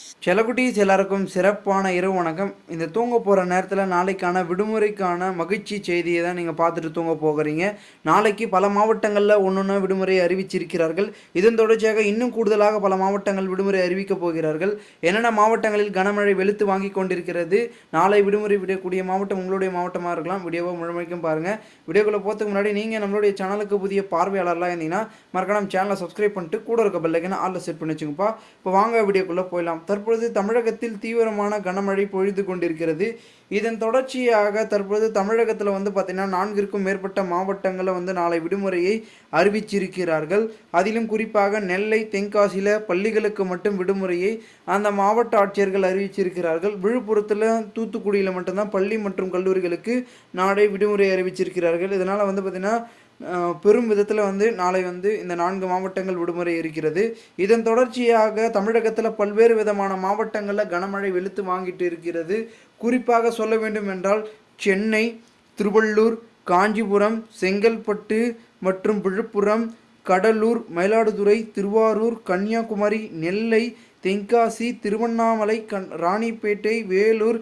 செலகுட்டீஸ் எல்லாருக்கும் சிறப்பான இரவு வணக்கம். இந்த தூங்க போகிற நேரத்தில் நாளைக்கான விடுமுறைக்கான மகிழ்ச்சி செய்தியை தான் நீங்கள் பார்த்துட்டு தூங்க போகிறீங்க. நாளைக்கு பல மாவட்டங்களில் ஒன்று விடுமுறை அறிவிச்சிருக்கிறார்கள். இதன் தொடர்ச்சியாக இன்னும் கூடுதலாக பல மாவட்டங்கள் விடுமுறை அறிவிக்கப் போகிறார்கள். என்னென்ன மாவட்டங்களில் கனமழை வெளுத்து வாங்கி கொண்டிருக்கிறது? நாளை விடுமுறை விடக்கூடிய மாவட்டம் உங்களுடைய மாவட்டமாக இருக்கலாம். வீடியோவை முழுமைக்கும் பாருங்கள் வீடியோக்குள்ளே போகிறதுக்கு முன்னாடி நீங்கள் நம்மளுடைய சேனலுக்கு புதிய பார்வையாளர்லாம் இருந்தீங்கன்னா மறக்காம சேனலை சப்ஸ்கிரைப் பண்ணிட்டு கூட இருக்க பெல்லைக்கனை ஆளில் செட் பண்ணி வச்சுங்கப்பா. இப்போ வாங்க வீடியோக்குள்ளே போயிடலாம். தற்பொழுது தமிழகத்தில் தீவிரமான கனமழை பொழிந்து கொண்டிருக்கிறது. இதன் தொடர்ச்சியாக தற்பொழுது தமிழகத்தில் வந்து பார்த்திங்கன்னா நான்கிற்கும் மேற்பட்ட மாவட்டங்களில் வந்து நாளை விடுமுறையை அறிவிச்சிருக்கிறார்கள். அதிலும் குறிப்பாக நெல்லை தென்காசியில் பள்ளிகளுக்கு மட்டும் விடுமுறையை அந்த மாவட்ட ஆட்சியர்கள் அறிவிச்சிருக்கிறார்கள். விழுப்புரத்தில் தூத்துக்குடியில் மட்டும்தான் பள்ளி மற்றும் கல்லூரிகளுக்கு நாளை விடுமுறை அறிவிச்சிருக்கிறார்கள். இதனால் வந்து பார்த்திங்கன்னா பெரும் விதத்தில் வந்து நாளை வந்து இந்த நான்கு மாவட்டங்கள் விடுமுறை இருக்கிறது. இதன் தொடர்ச்சியாக தமிழகத்தில் பல்வேறு விதமான மாவட்டங்களில் கனமழை வெளுத்து வாங்கிட்டு இருக்கிறது. குறிப்பாக சொல்ல வேண்டும் என்றால் சென்னை திருவள்ளூர் காஞ்சிபுரம் செங்கல்பட்டு மற்றும் விழுப்புரம் கடலூர் மயிலாடுதுறை திருவாரூர் கன்னியாகுமரி நெல்லை தென்காசி திருவண்ணாமலை கண் ராணிப்பேட்டை வேலூர்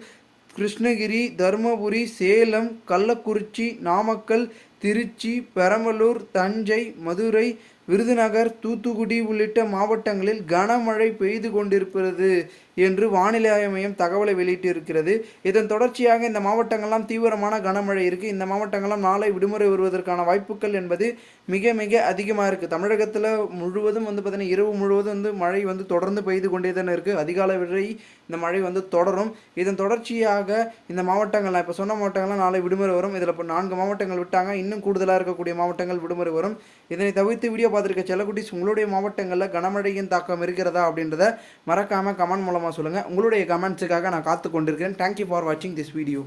கிருஷ்ணகிரி தருமபுரி சேலம் கள்ளக்குறிச்சி நாமக்கல் திருச்சி பெரம்பலூர் தஞ்சை மதுரை விருதுநகர் தூத்துக்குடி உள்ளிட்ட மாவட்டங்களில் கனமழை பெய்து கொண்டிருக்கிறது என்று வானிலை மையம் தகவலை வெளியிட்டிருக்கிறது. இதன் தொடர்ச்சியாக இந்த மாவட்டங்கள்லாம் தீவிரமான கனமழை இருக்குது இந்த மாவட்டங்கள்லாம் நாளை விடுமுறை வருவதற்கான வாய்ப்புகள் என்பது மிக மிக அதிகமாக இருக்குது தமிழகத்தில் முழுவதும் வந்து பார்த்திங்கன்னா இரவு முழுவதும் வந்து மழை வந்து தொடர்ந்து பெய்து கொண்டே தானே இருக்குது அதிகாலை வரை இந்த மழை வந்து தொடரும். இதன் தொடர்ச்சியாக இந்த மாவட்டங்கள் இப்போ சொன்ன மாவட்டங்கள்லாம் நாளை விடுமுறை வரும். இதில் இப்போ நான்கு மாவட்டங்கள் விட்டாங்க. இன்னும் கூடுதலாக இருக்கக்கூடிய மாவட்டங்கள் விடுமுறை வரும். இதனை தவிர்த்து வீடியோ பார்த்துருக்க செல்லக்குட்டிஸ் உங்களுடைய மாவட்டங்களில் கனமழையின் தாக்கம் இருக்கிறதா அப்படின்றத மறக்காமல் கமெண்ட் மூலமாக சொல்லுங்கள் உங்களுடைய கமெண்ட்ஸுக்காக நான் காத்து கொண்டிருக்கிறேன் தேங்க்யூ ஃபார் வாட்சிங் திஸ் வீடியோ